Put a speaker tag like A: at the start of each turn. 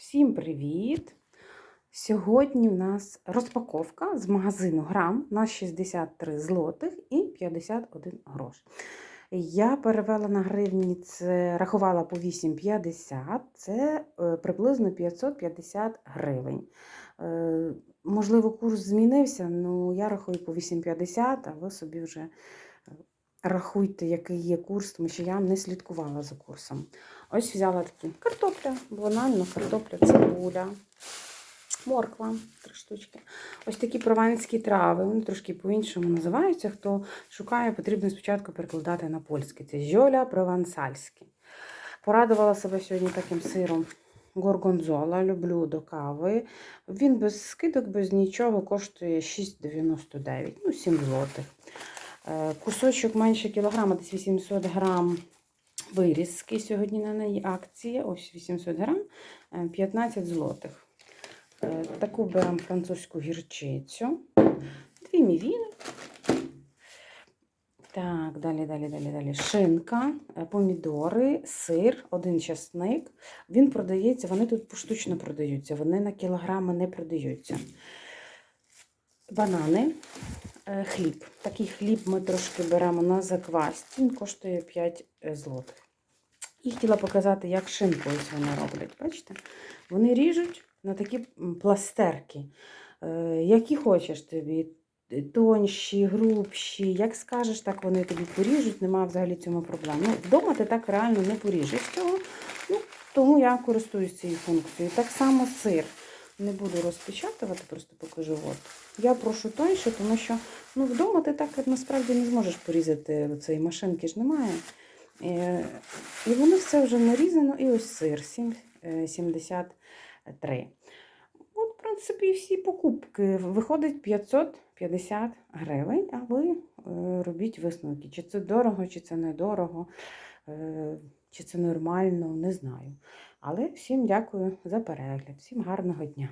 A: Всім привіт! Сьогодні в нас розпаковка з магазину Грам на 63 злотих і 51 грош. Я перевела на гривні, це рахувала по 8,50, це е, приблизно 550 гривень. Е, Можливо, курс змінився, але я рахую по 8,50, а ви собі вже е, рахуйте, який є курс, тому що я не слідкувала за курсом. Ось взяла такі картопля, банально картопля, цибуля, морква, три штучки. Ось такі прованські трави, вони трошки по-іншому називаються. Хто шукає, потрібно спочатку перекладати на польське. Це жьоля провансальське. Порадувала себе сьогодні таким сиром горгонзола, люблю до кави. Він без скидок, без нічого коштує 6,99, ну 7 злотих. Е, Кусочок менше кілограма, десь 800 грам вирізки. Сьогодні на неї акція. Ось 800 грам, е, 15 злотих. Е, Таку беремо французьку гірчицю. Дві мівіни. Так, далі, далі, далі, далі. Шинка, е, помідори, сир, один часник. Він продається, вони тут поштучно продаються, вони на кілограми не продаються. Банани, е, хліб. Такий хліб ми трошки беремо на заквасті, він коштує 5 злотих. І хотіла показати, як шинку ось вони роблять. Бачите? Вони ріжуть на такі пластерки, е, які хочеш тобі. е, Тонші, грубші, як скажеш, так вони тобі поріжуть, немає взагалі цьому проблем. Ну, вдома ти так реально не поріжеш цього, ну, тому я користуюсь цією функцією. Так само сир. Не буду розпечатувати, просто покажу. От. Я прошу тоньше, тому що ну, вдома ти так насправді не зможеш порізати цієї машинки ж немає. Е, І воно все вже нарізано, і ось сир сім- е, 73. От, в принципі, всі покупки. Виходить 550 гривень, а ви е, робіть висновки. Чи це дорого, чи це недорого, чи це нормально, не знаю. Але всім дякую за перегляд, всім гарного дня.